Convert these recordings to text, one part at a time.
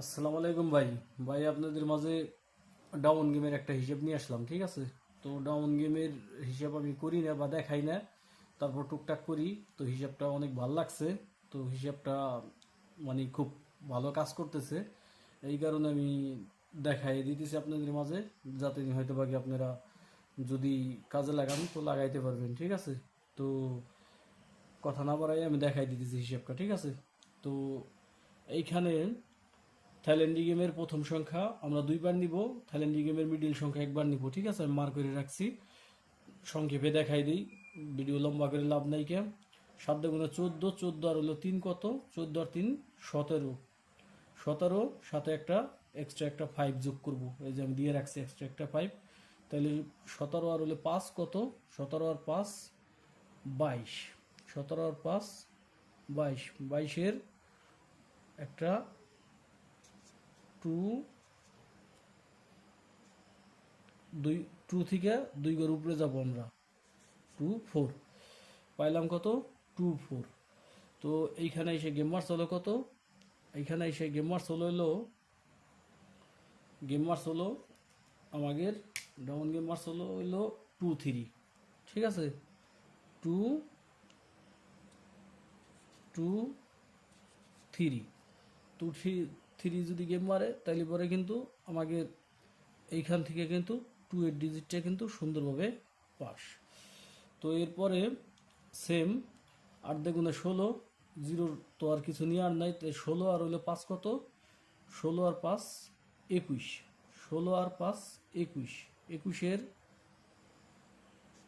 আসসালামু আলাইকুম ভাই। ভাই, আপনাদের মাঝে ডাউন গেমের একটা হিসেব নিয়ে আসলাম, ঠিক আছে? তো ডাউন গেমের হিসাব আমি করি না বা দেখাই না। তারপর টুকটাক করি, তো হিসাবটা অনেক ভালো লাগছে। তো হিসাবটা মানে খুব ভালো কাজ করতেছে। এই কারণে আমি দেখাই দিতেছি আপনাদের মাঝে, যাতে হয়তো বাকি আপনারা যদি কাজে লাগান, তো লাগাইতে পারবেন, ঠিক আছে? তো কথা না বাড়াই আমি দেখাই দিতেছি হিসাবটা, ঠিক আছে? তো এইখানে থাইল্যান্ডি গেমের প্রথম সংখ্যা আমরা দুইবার নিব, থাইল্যান্ডি গেমের মিডিল সংখ্যা একবার নিব, ঠিক আছে? আমি মার করে রাখছি। সংক্ষেপে দেখাই দিই ভিডিও লম্বা করে লাভ নাই কে সাত গুণে চোদ্দ চোদ্দ আর হলো তিন কত? চোদ্দ আর তিন, সতেরো। সতেরো, সাথে একটা এক্সট্রা একটা ফাইভ যোগ করব। এই যে আমি দিয়ে রাখছি এক্সট্রা একটা ফাইভ তাহলে সতেরো আর হলে পাঁচ কত? সতেরো আর পাঁচ, বাইশ। সতেরো আর পাঁচ, বাইশ। বাইশের একটা টু দুই টু থেকে দুই ঘর উপরে যাব আমরা। টু ফোর পাইলাম কত? টু ফোর তো এইখানে এসে গেম মার্স হলো কত? এইখানে এসে গেম মার্স হলো হলো গেম মার্স হলো আমাদের ডাউন গেম মার্স হলো হলো টু থ্রি ঠিক আছে? Two two three two three three যদি গেম মারে তাহলে পরে কিন্তু আমাকে এইখান থেকে কিন্তু টু এর ডিজিটটা কিন্তু সুন্দরভাবে পাস। তো এরপরে সেম আট দেগুণে ষোলো জিরোর তো আর কিছু নিয়ে আর নাই, তাই ষোলো আর হইল পাঁচ কত? ষোলো আর পাঁচ, একুশ। ষোলো আর পাঁচ, একুশ। একুশের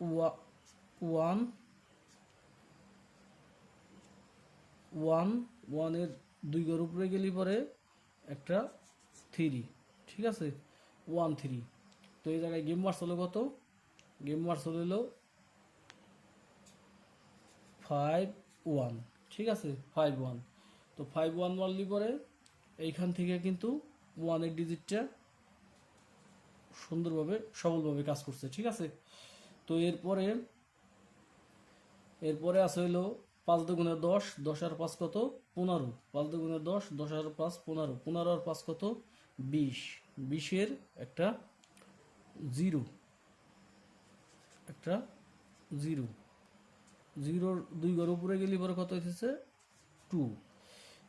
ওয়া- ওয়ান ওয়ান ওয়ানের দুই ঘর উপরে গেলি পরে একটা থ্রি ঠিক আছে? ওয়ান থ্রি তো এই জায়গায় গেম মার্স হলো কত? গেম মার্স হলো ফাইভ ওয়ান ঠিক আছে? ফাইভ ওয়ান তো ফাইভ ওয়ান মারলি পরে এইখান থেকে কিন্তু ওয়ানের ডিজিটটা সুন্দরভাবে, সবলভাবে কাজ করছে, ঠিক আছে? তো এরপরে এরপরে আছে হইল পাঁচ দুগুণে দশ দশ আর পাঁচ কত? পনেরো। পাঁচ দুগুণে দশ দশ আর পাঁচ, পনেরো। পনেরো আর পাঁচ কত? বিশ। বিশের একটা জিরো। একটা জিরো। জিরোর দুই ঘর উপরে গেলে পরে কত হইতেছে? টু।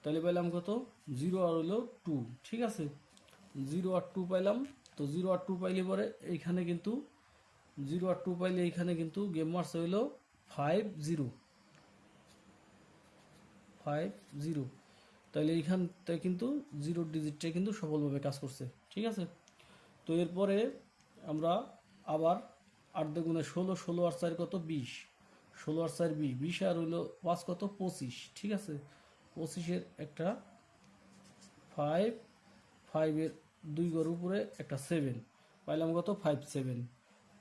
তাহলে পাইলাম কত? জিরো আর হইল টু। ঠিক আছে? জিরো আর টু পাইলাম। তো জিরো আর টু পাইলে পরে এইখানে কিন্তু, জিরো আর টু পাইলে এইখানে কিন্তু গেম মার্স হইল ফাইভ জিরো ফাইভ জিরো তাহলে এইখানটা কিন্তু জিরো ডিজিটটা কিন্তু সফলভাবে কাজ করছে, ঠিক আছে? তো এরপরে আমরা আবার আট দুগুণে ষোলো ষোলো আর চার কত? বিশ। ষোলো আর চার বিশ। বিশ আর হইল পাঁচ কত? পঁচিশ, ঠিক আছে? পঁচিশের একটা ফাইভ ফাইভের দুই ঘর উপরে একটা সেভেন পাইলাম কত? ফাইভ সেভেন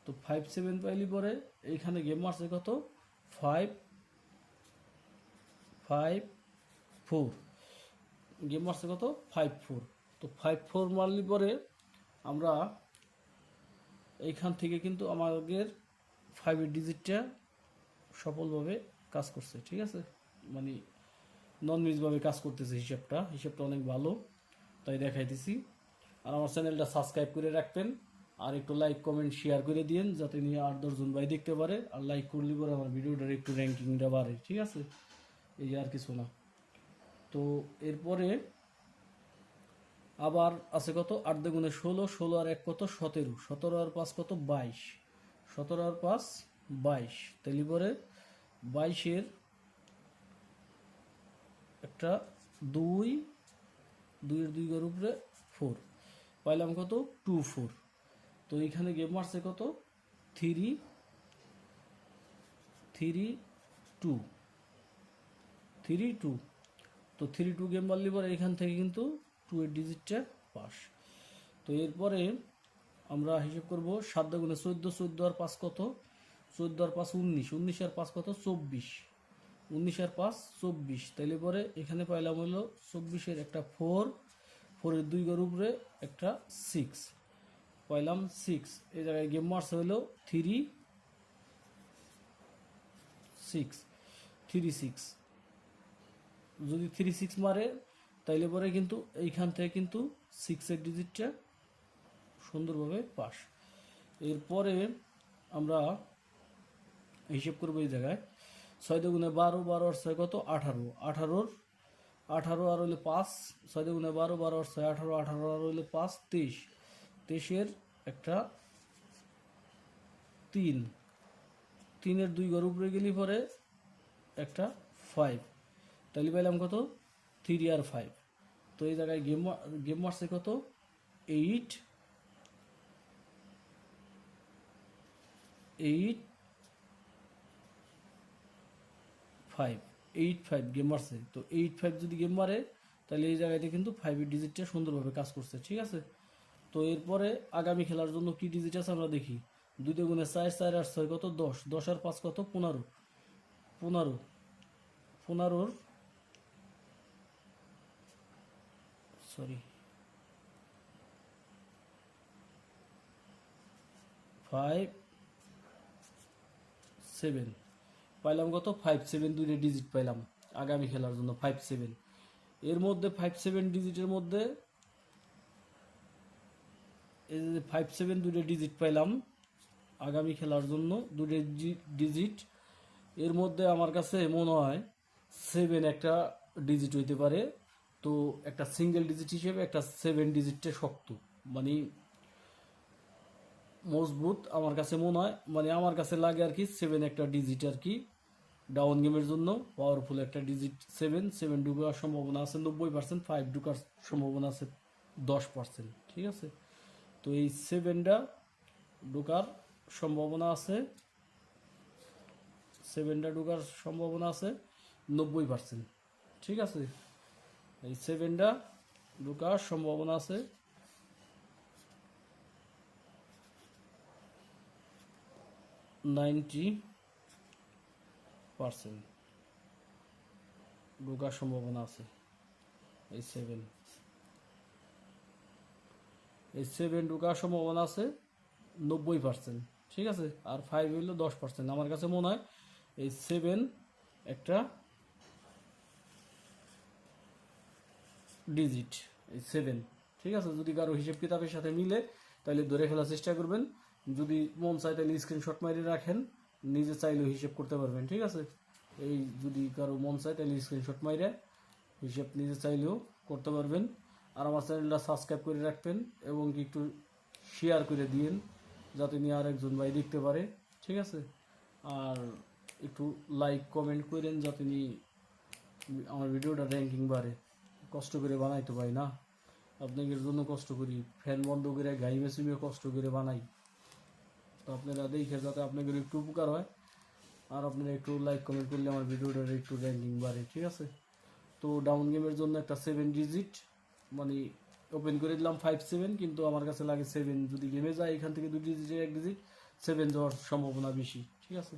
তো ফাইভ সেভেন পাইলি পরে এইখানে গেম মারছে কত? ফাইভ ফাইভ ফোর গেম মারছে কত? ফাইভ ফোর তো ফাইভ ফোর মারলি পরে আমরা এইখান থেকে কিন্তু আমাদের ফাইভের ডিজিটটা সফলভাবে কাজ করছে, ঠিক আছে? মানে নন মিসভাবে কাজ করতেছে হিসাবটা। হিসাবটা অনেক ভালো, তাই দেখাইতেছি। আর আমার চ্যানেলটা সাবস্ক্রাইব করে রাখবেন, আর একটু লাইক কমেন্ট শেয়ার করে দিন যাতে নিয়ে আট দশজন ভাই দেখতে পারে। আর লাইক করলে পরে আমার ভিডিওটার একটু র্যাঙ্কিংটা বাড়ে, ঠিক আছে? এই আর কিছু না। তো এরপরে আবার আছে কত? আট দুগুণে ষোলো ষোলো আর এক কত? সতেরো। সতেরো আর পাঁচ কত? বাইশ। সতেরো আর পাঁচ? বাইশ। তাহলে পরে বাইশের একটা দুই, দুইয়ের দুই ঘর উপরে ফোর পাইলাম কত? টু ফোর তো এইখানে গেম মারছে কত? Three three two three two তো থ্রি টু গেম মারলি পরে এখান থেকে কিন্তু টু এর ডিজিটটা পাস তো এরপরে আমরা হিসেব করব সাত গুণে চোদ্দ চোদ্দ আর পাঁচ কত? চোদ্দ আর পাঁচ উনিশ উনিশ আর পাঁচ কত? চব্বিশ। উনিশ আর পাঁচ, চব্বিশ। তাইলে পরে এখানে পাইলাম হলো চব্বিশের একটা ফোর ফোরের দুই ঘর উপরে একটা সিক্স পাইলাম সিক্স এই জায়গায় গেম মার্স হইল থ্রি সিক্স থ্রি সিক্স যদি থ্রি সিক্স মারে, তাইলে পরে কিন্তু এইখান থেকে কিন্তু সিক্সের ডিজিটটা সুন্দরভাবে পাস। এরপরে আমরা হিসেব করব এই জায়গায়। ছয় দুগুণে বারো বারো আর ছয় কত? আঠারো। আঠারোর, আঠারো আর হইলে পাঁচ, ছয় দুগুণে বারো বারো আর ছয়, আঠারো আঠারো আর হইলে পাঁচ, তেইশ। তেইশের একটা তিন। তিনের দুই ঘর উপরে গেলি পরে একটা ফাইভ তাহলে পাইলাম কত? থ্রি আর ফাইভ তো এই জায়গায় গেম গেম মারছে কত? Eight eight five eight five game মারছে তো এইট ফাইভ যদি গেম মারে, তাহলে এই জায়গাতে কিন্তু ফাইভের ডিজিটটা সুন্দরভাবে কাজ করছে, ঠিক আছে? তো এরপরে আগামী খেলার জন্য কি ডিজিট আছে আমরা দেখি। দুই গুণে চার চার আর ছয় কত? দশ। দশ আর পাঁচ কত? পনেরো। পনেরো। পনেরোর সরি। ফাইভ সেভেন পাইলাম কত? ফাইভ সেভেন দুইটা ডিজিট পাইলাম। আগামী খেলার জন্য ফাইভ সেভেন এর মধ্যে ফাইভ সেভেন ডিজিটের মধ্যে ফাইভ সেভেন দুইটা ডিজিট পাইলাম আগামী খেলার জন্য দুটো ডিজিট এর মধ্যে আমার কাছে মনে হয় সেভেন একটা ডিজিট হইতে পারে। তো একটা সিঙ্গেল ডিজিট হিসেবে একটা সেভেন ডিজিটটা শক্ত। মানে মজবুত আমার কাছে মনে হয়। মানে আমার কাছে লাগে আর কি সেভেন একটা ডিজিট আর কি ডাউন গেমের জন্য। পাওয়ারফুল একটা ডিজিট সেভেন সেভেন ঢুকার সম্ভাবনা আছে নব্বই পার্সেন্ট ফাইভ ঢুকার সম্ভাবনা আছে দশ পার্সেন্ট ঠিক আছে? তো এই সেভেনটা ঢোকার সম্ভাবনা আছে সেভেনটা ঢোকার সম্ভাবনা আছে নব্বই পার্সেন্ট ঠিক আছে? এই সেভেনটা ঢোকার সম্ভাবনা আছে। নাইনটি পার্সেন্ট ঢোকার সম্ভাবনা আছে এই সেভেন। এই সেভেন ঢোকার সম্ভাবনা আছে নব্বই পার্সেন্ট, ঠিক আছে? আর ফাইভ হইল দশ পার্সেন্ট। আমার কাছে মনে হয় এই সেভেন একটা ডিজিট এই সেভেন ঠিক আছে? যদি কারও হিসেব কিতাবের সাথে মিলে, তাহলে ধরে ফেলার চেষ্টা করবেন। যদি মন চায়, তাহলে স্ক্রিনশট মারিয়ে রাখেন। নিজে চাইলেও হিসেব করতে পারবেন, ঠিক আছে? এই যদি কারও মন চায়, তাহলে স্ক্রিনশট মাইরে হিসেব নিজে চাইলেও করতে পারবেন। আর আমার চ্যানেলটা সাবস্ক্রাইব করে রাখবেন এবং একটু শেয়ার করে দিয়েন, যাতে নিয়ে আর একজন ভাই দেখতে পারে, ঠিক আছে? আর একটু লাইক কমেন্ট করেন, যাতে নিয়ে আমার ভিডিওটা র্যাঙ্কিং বাড়ে। কষ্ট করে বানাইতে পারি না। আপনাদের জন্য কষ্ট করি, ফ্যান বন্ধ করে গাই মেশিনে কষ্ট করে বানাই। তো আপনারা দেখে যাতে আপনাদের একটু উপকার হয়। আর আপনারা একটু লাইক কমেন্ট করলে আমার ভিডিওটার একটু র্যাঙ্কিং বাড়ে, ঠিক আছে? তো ডাউন গেমের জন্য একটা সেভেন ডিজিট মানে ওপেন করে দিলাম ফাইভ সেভেন কিন্তু আমার কাছে লাগে সেভেন যদি গেমে যায়, এখান থেকে দুই ডিজিটের এক ডিজিট সেভেন যাওয়ার সম্ভাবনা বেশি, ঠিক আছে?